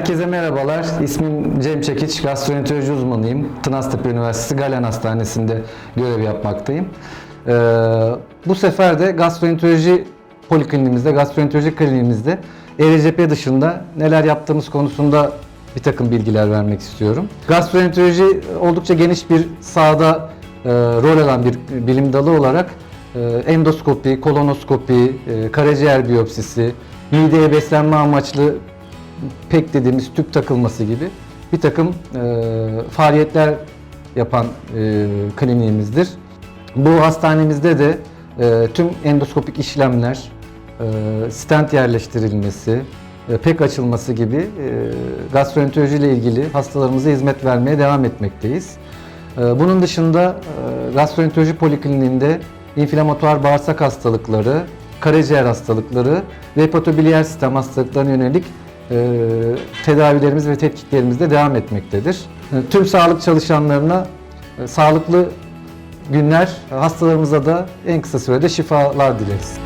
Herkese merhabalar. İsmim Cem Çekiç, gastroenteroloji uzmanıyım. Tınaztepe Üniversitesi Galen Hastanesi'nde görev yapmaktayım. Ee, bu sefer de gastroenteroloji polikliniğimizde, gastroenteroloji kliniğimizde ERCP dışında neler yaptığımız konusunda bir takım bilgiler vermek istiyorum. Gastroenteroloji oldukça geniş bir sahada e, rol alan bir bilim dalı olarak e, endoskopi, kolonoskopi, e, karaciğer biyopsisi, mideye beslenme amaçlı pek dediğimiz tüp takılması gibi bir takım e, faaliyetler yapan e, kliniğimizdir. Bu hastanemizde de e, tüm endoskopik işlemler, e, stent yerleştirilmesi, e, pek açılması gibi e, gastroenteroloji ile ilgili hastalarımıza hizmet vermeye devam etmekteyiz. E, bunun dışında e, gastroenteroloji polikliniğinde inflamatuar bağırsak hastalıkları, karaciğer hastalıkları ve hepatobiliyer sistem hastalıklarına yönelik tedavilerimiz ve tetkiklerimiz de devam etmektedir. E, Tüm sağlık çalışanlarına e, sağlıklı günler, hastalarımıza da en kısa sürede şifalar dileriz.